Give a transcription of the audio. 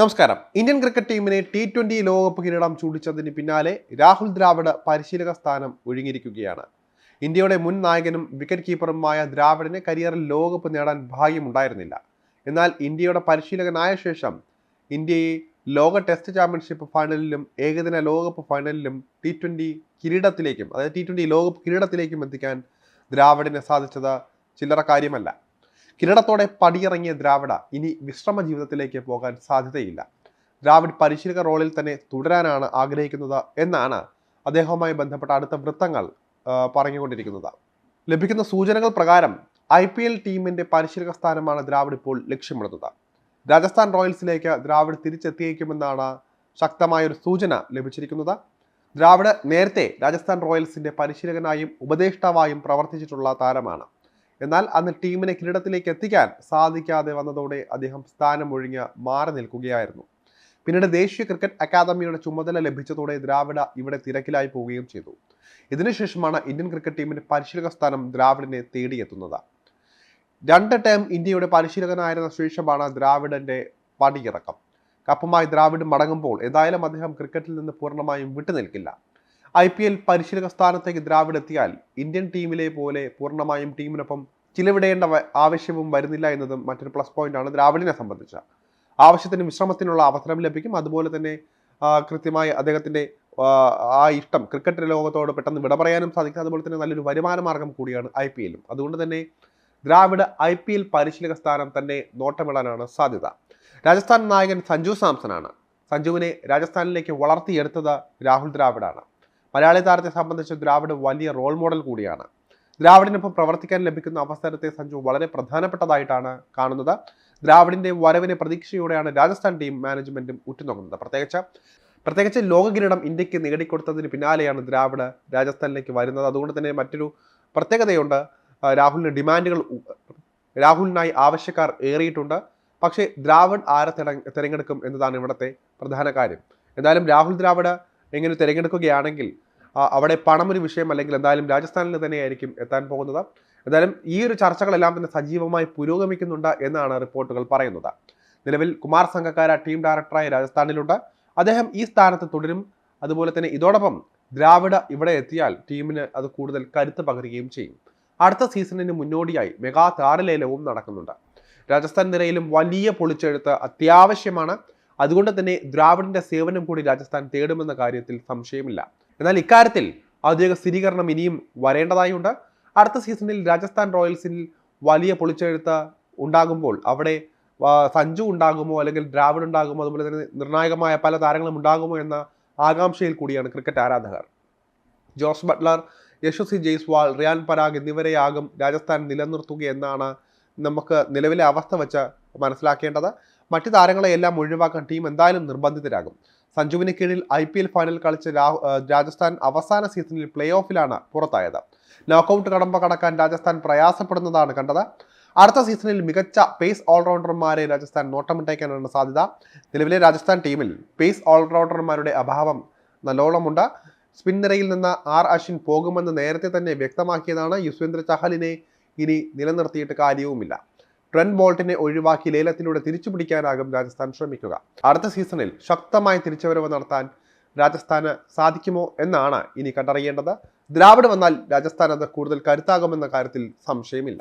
നമസ്കാരം. Indian cricket ടീമിനെ T twenty ലോകകപ്പ് കിരീടം ചൂടിച്ചതിന് പിന്നാലെ രാഹുൽ ദ്രാവിഡ് പരിശീലക സ്ഥാനം ഒഴിഞ്ഞിരിക്കുകയാണ് ഇന്ത്യയുടെ മുൻ നായകനും വിക്കറ്റ് കീപ്പറുമായ ദ്രാവിഡിന് കരിയറിൽ ലോകകപ്പ് നേടാൻ ഭാഗ്യമുണ്ടായിരുന്നില്ല. എന്നാൽ ഇന്ത്യയുടെ പരിശീലകനായ ശേഷം ഇന്ത്യയെ ലോക ടെസ്റ്റ് ചാമ്പ്യൻഷിപ്പ് ഫൈനലിലും ഏകദിന ലോകകപ്പ് ഫൈനലിലും ടി ട്വന്റി കിരീടത്തിലേക്കും അതായത് ടി ട്വന്റി ലോകകപ്പ് കിരീടത്തിലേക്കും എത്തിക്കാൻ ദ്രാവിഡിന് സാധിച്ചത് ചില്ലറ കാര്യമല്ല. കിരീടത്തോടെ പടിയിറങ്ങിയ ദ്രാവിഡ ഇനി വിശ്രമ ജീവിതത്തിലേക്ക് പോകാൻ സാധ്യതയില്ല. ദ്രാവിഡ് പരിശീലക റോളിൽ തന്നെ തുടരാനാണ് ആഗ്രഹിക്കുന്നത് എന്നാണ് അദ്ദേഹവുമായി ബന്ധപ്പെട്ട അടുത്ത വൃത്തങ്ങൾ പറഞ്ഞുകൊണ്ടിരിക്കുന്നത്. ലഭിക്കുന്ന സൂചനകൾ പ്രകാരം ഐ പി എൽ ടീമിന്റെ പരിശീലക സ്ഥാനമാണ് ദ്രാവിഡ് ഇപ്പോൾ ലക്ഷ്യമിടുന്നത്. രാജസ്ഥാൻ റോയൽസിലേക്ക് ദ്രാവിഡ് തിരിച്ചെത്തിയേക്കുമെന്നാണ് ശക്തമായ ഒരു സൂചന ലഭിച്ചിരിക്കുന്നത്. ദ്രാവിഡ് നേരത്തെ രാജസ്ഥാൻ റോയൽസിന്റെ പരിശീലകനായും ഉപദേഷ്ടാവായും പ്രവർത്തിച്ചിട്ടുള്ള താരമാണ്. എന്നാൽ അന്ന് ടീമിനെ കിരീടത്തിലേക്ക് എത്തിക്കാൻ സാധിക്കാതെ വന്നതോടെ അദ്ദേഹം സ്ഥാനം ഒഴിഞ്ഞ് മാറി നിൽക്കുകയായിരുന്നു. പിന്നീട് ദേശീയ ക്രിക്കറ്റ് അക്കാദമിയുടെ ചുമതല ലഭിച്ചതോടെ ദ്രാവിഡ ഇവിടെ തിരക്കിലായി പോവുകയും ചെയ്തു. ഇതിനുശേഷമാണ് ഇന്ത്യൻ ക്രിക്കറ്റ് ടീമിന്റെ പരിശീലക സ്ഥാനം ദ്രാവിഡിനെ തേടിയെത്തുന്നത്. രണ്ട് ടൈം ഇന്ത്യയുടെ പരിശീലകനായിരുന്ന ശേഷമാണ് ദ്രാവിഡന്റെ പടിയിറക്കം. കപ്പുമായി ദ്രാവിഡ് മടങ്ങുമ്പോൾ ഏതായാലും അദ്ദേഹം ക്രിക്കറ്റിൽ നിന്ന് പൂർണമായും വിട്ടുനിൽക്കില്ല. ഐ പി എൽ പരിശീലക സ്ഥാനത്തേക്ക് ദ്രാവിഡ് എത്തിയാൽ ഇന്ത്യൻ ടീമിലെ പോലെ പൂർണമായും ടീമിനൊപ്പം ചിലവിടേണ്ട ആവശ്യവും വരുന്നില്ല എന്നതും മറ്റൊരു പ്ലസ് പോയിന്റാണ് ദ്രാവിഡിനെ സംബന്ധിച്ച. ആവശ്യത്തിന് വിശ്രമത്തിനുള്ള അവസരം ലഭിക്കും. അതുപോലെ തന്നെ കൃത്യമായി അദ്ദേഹത്തിന്റെ ആ, ആ ഇഷ്ടം ക്രിക്കറ്റ് ലോകത്തോട് പെട്ടെന്ന് വിട പറയാനും സാധിക്കും. അതുപോലെ തന്നെ നല്ലൊരു വരുമാന മാർഗം കൂടിയാണ് ഐ പി എല്ലും. അതുകൊണ്ട് തന്നെ ദ്രാവിഡ് ഐ പി എൽ പരിശീലക സ്ഥാനം തന്നെ നോട്ടമിടാനാണ് സാധ്യത. രാജസ്ഥാൻ നായകൻ സഞ്ജു സാംസൺ ആണ് സഞ്ജുവിനെ രാജസ്ഥാനിലേക്ക് വളർത്തിയെടുത്തത് രാഹുൽ ദ്രാവിഡാണ്. മലയാളി താരത്തെ സംബന്ധിച്ച് ദ്രാവിഡ് വലിയ റോൾ മോഡൽ കൂടിയാണ്. ദ്രാവിഡിനൊപ്പം പ്രവർത്തിക്കാൻ ലഭിക്കുന്ന അവസരത്തെ സഞ്ജു വളരെ പ്രധാനപ്പെട്ടതായിട്ടാണ് കാണുന്നത്. ദ്രാവിഡിന്റെ വരവിനെ പ്രതീക്ഷയോടെയാണ് രാജസ്ഥാൻ ടീം മാനേജ്മെന്റും ഉറ്റുനോക്കുന്നത്. പ്രത്യേകിച്ച് പ്രത്യേകിച്ച് ലോക കിരീടം ഇന്ത്യയ്ക്ക് നേടിക്കൊടുത്തതിന് പിന്നാലെയാണ് ദ്രാവിഡ് രാജസ്ഥാനിലേക്ക് വരുന്നത്. അതുകൊണ്ട് തന്നെ മറ്റൊരു പ്രത്യേകതയുണ്ട് രാഹുലിന് ഡിമാൻഡുകൾ രാഹുലിനായി ആവശ്യക്കാർ ഏറിയിട്ടുണ്ട്. പക്ഷേ ദ്രാവിഡ് ആരെ തിര- തിരഞ്ഞെടുക്കും എന്നതാണ് ഇവിടുത്തെ പ്രധാന കാര്യം. എന്തായാലും രാഹുൽ ദ്രാവിഡ് എങ്ങനെ തിരഞ്ഞെടുക്കുകയാണെങ്കിൽ അവിടെ പണം ഒരു വിഷയം അല്ലെങ്കിൽ എന്തായാലും രാജസ്ഥാനിൽ തന്നെയായിരിക്കും എത്താൻ പോകുന്നത്. എന്തായാലും ഈ ഒരു ചർച്ചകളെല്ലാം തന്നെ സജീവമായി പുരോഗമിക്കുന്നുണ്ട് എന്നാണ് റിപ്പോർട്ടുകൾ പറയുന്നത്. നിലവിൽ കുമാർ സംഘക്കാര ടീം ഡയറക്ടറായി രാജസ്ഥാനിലുണ്ട്. അദ്ദേഹം ഈ സ്ഥാനത്ത് തുടരും. അതുപോലെ തന്നെ ഇതോടൊപ്പം ദ്രാവിഡ ഇവിടെ എത്തിയാൽ ടീമിന് അത് കൂടുതൽ കരുത്ത് പകരുകയും ചെയ്യും. അടുത്ത സീസണിന് മുന്നോടിയായി മെഗാ താരലേലവും നടക്കുന്നുണ്ട്. രാജസ്ഥാൻ നിരയിലും വലിയ പൊളിച്ചെഴുത്ത് അത്യാവശ്യമാണ്. അതുകൊണ്ട് തന്നെ ദ്രാവിഡിന്റെ സേവനം കൂടി രാജസ്ഥാൻ തേടുമെന്ന കാര്യത്തിൽ സംശയമില്ല. എന്നാൽ ഇക്കാര്യത്തിൽ ഔദ്യോഗിക സ്ഥിരീകരണം ഇനിയും വരേണ്ടതായുണ്ട്. അടുത്ത സീസണിൽ രാജസ്ഥാൻ റോയൽസിൽ വലിയ പൊളിച്ചെഴുത്ത് ഉണ്ടാകുമ്പോൾ അവിടെ സഞ്ജു ഉണ്ടാകുമോ അല്ലെങ്കിൽ ദ്രാവിഡ് ഉണ്ടാകുമോ അതുപോലെ തന്നെ നിർണായകമായ പല താരങ്ങളും ഉണ്ടാകുമോ എന്ന ആകാംക്ഷയിൽ കൂടിയാണ് ക്രിക്കറ്റ് ആരാധകർ. ജോസ് ബട്ട്ലർ യശസ്വി ജയ്സ്വാൾ റിയാൻ പരാഗ് എന്നിവരെയാകും രാജസ്ഥാൻ നിലനിർത്തുക എന്നാണ് നമുക്ക് നിലവിലെ അവസ്ഥ വെച്ച് മനസ്സിലാക്കേണ്ടത്. മറ്റു താരങ്ങളെയെല്ലാം ഒഴിവാക്കാൻ ടീം എന്തായാലും നിർബന്ധിതരാകും. സഞ്ജുവിന് കീഴിൽ ഐ പി എൽ ഫൈനൽ കളിച്ച രാജസ്ഥാൻ അവസാന സീസണിൽ പ്ലേ ഓഫിലാണ് പുറത്തായത്. നോക്കൌട്ട് കടമ്പ കടക്കാൻ രാജസ്ഥാൻ പ്രയാസപ്പെടുന്നതാണ് കണ്ടത്. അടുത്ത സീസണിൽ മികച്ച പേസ് ഓൾറൗണ്ടർമാരെ രാജസ്ഥാൻ നോട്ടമിട്ടേക്കാനാണ് സാധ്യത. നിലവിലെ രാജസ്ഥാൻ ടീമിൽ പേസ് ഓൾറൗണ്ടർമാരുടെ അഭാവം നല്ലോണമുണ്ട്. സ്പിൻ നിരയിൽ നിന്ന് ആർ അശ്വിൻ പോകുമെന്ന് നേരത്തെ തന്നെ വ്യക്തമാക്കിയതാണ് യുസ്വേന്ദ്ര ചഹലിനെ ഇനി നിലനിർത്തിയിട്ട് കാര്യവുമില്ല. ട്രെൻഡ് ബോൾട്ടിനെ ഒഴിവാക്കി ലേലത്തിലൂടെ തിരിച്ചു പിടിക്കാനാകും രാജസ്ഥാൻ ശ്രമിക്കുക. അടുത്ത സീസണിൽ ശക്തമായ തിരിച്ചുവരവ് നടത്താൻ രാജസ്ഥാന് സാധിക്കുമോ എന്നാണ് ഇനി കണ്ടറിയേണ്ടത്. ദ്രാവിഡ് വന്നാൽ രാജസ്ഥാൻ അത് കൂടുതൽ കരുത്താകുമെന്ന കാര്യത്തിൽ സംശയമില്ല.